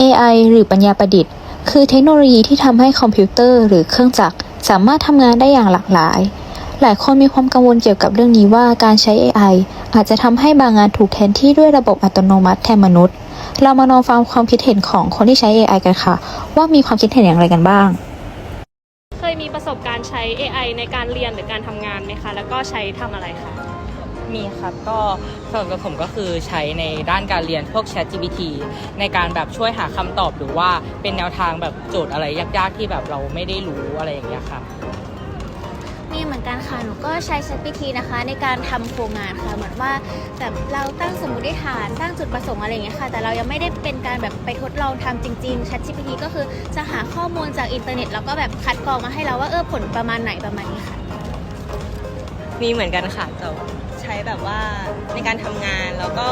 AI หรือปัญญาประดิษฐ์ คือเทคโนโลยีที่ทำให้คอมพิวเตอร์หรือเครื่องจักรสามารถทำงานได้อย่างหลากหลาย หลายคนมีความกังวลเกี่ยวกับเรื่องนี้ว่าการใช้ AI อาจจะทำให้บางงานถูกแทนที่ด้วยระบบอัตโนมัติแทนมนุษย์ เรามาลองฟังความคิดเห็นของคนที่ใช้ AI กันค่ะ ว่ามีความคิดเห็นอย่างไรกันบ้าง เคยมีประสบการณ์ใช้ AI ในการเรียนหรือการทำงานไหมคะ แล้วก็ใช้ทำอะไรคะ มีครับก็สำหรับผมก็คือใช้ในด้านการเรียนพวก Chat GPT ในการแบบช่วยหาคำตอบหรือว่าเป็นแนวทางแบบโจทย์อะไรยากๆ ที่แบบเราไม่ได้รู้อะไรอย่างเงี้ยครับมีเหมือนกันค่ะ หนูก็ใช้ ChatGPT นะคะ ในการทำโครงงานค่ะ เหมือนว่าแบบเราตั้งสมมติฐานตั้งจุดประสงค์อะไรอย่างเงี้ยค่ะ แต่เรายังไม่ได้เป็นการแบบไปทดลองทำจริงๆ ChatGPT ก็คือจะหาข้อมูลจากอินเทอร์เน็ตแล้วก็แบบคัดกรองมาให้เราว่าเออผลประมาณไหนประมาณนี้ค่ะ มีเหมือนกันค่ะแต่ ใช้แบบว่าในการทำงานแล้วก็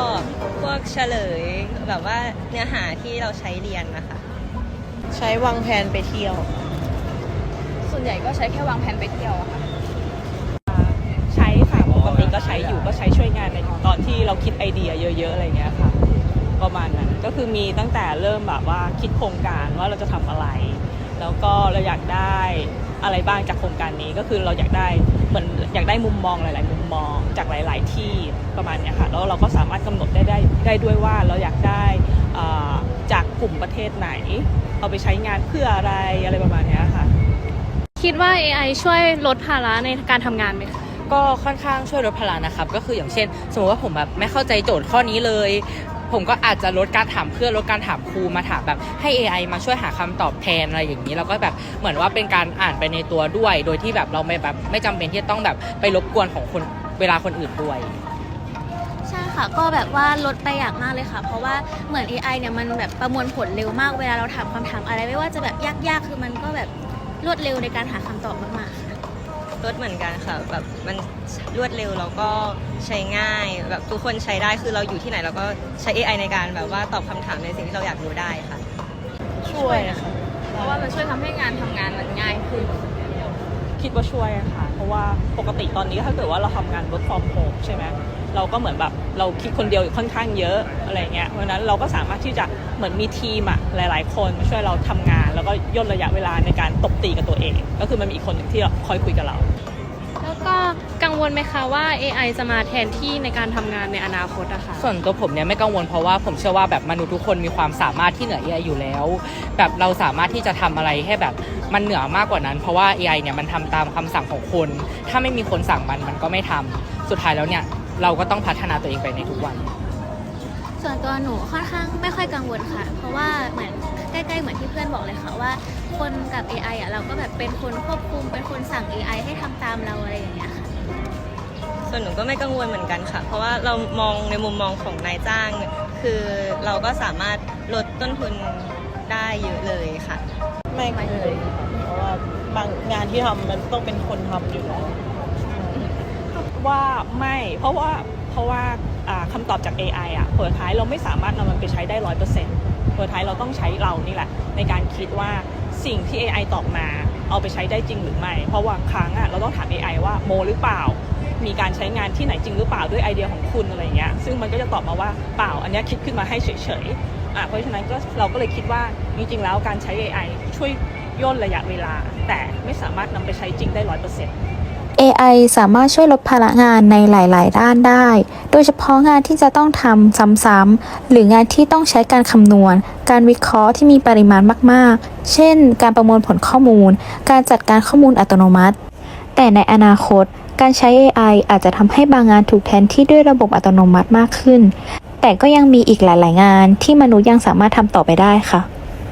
พวกเฉลยแบบว่าเนื้อหาที่เราใช้เรียนนะคะ ใช้วางแผนไปเที่ยว ส่วนใหญ่ก็ใช้แค่วางแผนไปเที่ยวอะค่ะ ใช้ค่ะปกติก็ใช้อยู่ก็ใช้ช่วยงานในตอนที่เราคิดไอเดียเยอะๆอะไรเงี้ยค่ะ ประมาณนั้นก็คือมีตั้งแต่เริ่มแบบว่าคิดโครงการว่าเราจะทำอะไร แล้วก็เราอยากได้อะไรบ้างจากโครงการนี้ก็คือเราอยากได้เหมือนอยากได้มุมมองหลาย ๆ มุมมองจากหลาย ๆ ที่ประมาณเนี้ยค่ะแล้วเราก็สามารถกำหนดได้ได้ได้ด้วยว่าเราอยากได้อ่าจากกลุ่มประเทศไหน เอาไปใช้งานเพื่ออะไรอะไรประมาณเนี้ยค่ะ คิดว่า AI ช่วยลดภาระในการทำงานไหมคะก็ค่อนข้างช่วยลดภาระนะครับ ก็คืออย่างเช่น สมมติว่าผมแบบไม่เข้าใจโจทย์ข้อนี้เลย ผมก็อาจจะลดการถามเพื่อนลดการถามครูมาถามแบบให้ AI มาช่วยหาคำตอบแทนอะไรอย่างนี้ แล้วก็แบบเหมือนว่าเป็นการอ่านไปในตัวด้วย โดยที่แบบเราไม่แบบไม่จำเป็นที่จะต้องแบบไปรบกวนของคนเวลาคนอื่นด้วยใช่ค่ะ ก็แบบว่าลดไปอย่างมากเลยค่ะ เพราะว่าเหมือน AI เนี่ยมันแบบประมวลผลเร็วมากเวลาเราถามคำถามอะไรไม่ว่าจะแบบยากๆ คือมันก็แบบรวดเร็วในการหาคำตอบมากๆ รถเหมือนกันค่ะแบบมันรวดเร็วแล้วก็ใช้ง่ายแบบทุกคนใช้ได้คือเราอยู่ที่ไหนเราก็ใช้ AI ในการแบบว่าตอบคำถามในสิ่งที่เราอยากรู้ได้ค่ะ ช่วยนะคะ เพราะว่ามันช่วยทำให้งานทำงานมันง่ายขึ้น คิดว่าช่วยอะค่ะ เพราะว่าปกติตอนนี้ถ้าเกิดว่าเราทำงาน work from home ใช่ไหมเราก็เหมือนแบบเราคิดคนเดียวค่อนข้างเยอะอะไรเงี้ยเพราะนั้นเราก็สามารถที่จะเหมือนมีทีมอะหลาย ๆ คนมาช่วยเราทำงาน แล้วก็ย่นระยะเวลาในการตบตีกับตัวเอง ก็คือมันมีอีกคนหนึ่งที่คอยคุยกับเรา ก็กังวลไหมคะว่า AI จะมาแทนที่ในการทำงานในอนาคตอะคะส่วนตัวผมเนี่ยไม่กังวลเพราะว่าผมเชื่อว่าแบบมนุษย์ทุกคนมีความสามารถที่เหนือ AI อยู่แล้ว แบบเราสามารถที่จะทำอะไรให้แบบมันเหนือมากกว่านั้น เพราะว่า AI เนี่ยมันทำตามคำสั่งของคน ถ้าไม่มีคนสั่งมันมันก็ไม่ทำสุดท้ายแล้วเนี่ยเราก็ต้องพัฒนาตัวเองไปในทุกวัน ส่วนตัวหนูค่อนข้างไม่ค่อยกังวลค่ะ เพราะว่าเหมือนใกล้ๆเหมือนที่เพื่อนบอกเลยค่ะว่า คนกับ AI อะเราก็แบบเป็นคนควบคุมเป็นคนสั่ง AI ให้ทำตามเราอะไรอย่างเงี้ยค่ะส่วนหนูก็ไม่กังวลเหมือนกันค่ะ เพราะว่าเรามองในมุมมองของนายจ้าง คือเราก็สามารถลดต้นทุนได้เยอะเลยค่ะ ไม่เคยเพราะว่าบางงานที่ทำมันต้องเป็นคนทำอยู่แล้วว่าไม่เพราะว่าเพราะว่าอ่า คำตอบจาก AI อะเปิดท้ายเราไม่สามารถนำมันไปใช้ได้ร้อยเปอร์เซ็นต์เปิดท้ายเราต้องใช้เรานี่แหละ ในการคิดว่าสิ่งที่ AI ตอบมา เอาไปใช้ได้จริงหรือไม่ เพราะว่าครั้งอะเราต้องถาม AI ว่าโมหรือเปล่า มีการใช้งานที่ไหนจริงหรือเปล่าด้วยไอเดียของคุณอะไรเงี้ยซึ่งมันก็จะตอบมาว่าเปล่า อันนี้คิดขึ้นมาให้เฉยๆอะเพราะฉะนั้นก็เราก็เลยคิดว่าจริงๆแล้วการใช้ AI ช่วยย่นระยะเวลา แต่ไม่สามารถนำไปใช้จริงได้ร้อยเปอร์เซ็นต์ AI สามารถช่วยลดภาระงานในหลาย ๆ ด้านได้ โดยเฉพาะงานที่จะต้องทำซ้ำ ๆ หรืองานที่ต้องใช้การคำนวณ การวิเคราะห์ที่มีปริมาณมาก ๆ เช่น การประมวลผลข้อมูล การจัดการข้อมูลอัตโนมัติ แต่ในอนาคต การใช้ AI อาจจะทำให้บางงานถูกแทนที่ด้วยระบบอัตโนมัติมากขึ้น แต่ก็ยังมีอีกหลาย ๆ งานที่มนุษย์ยังสามารถทำต่อไปได้ค่ะ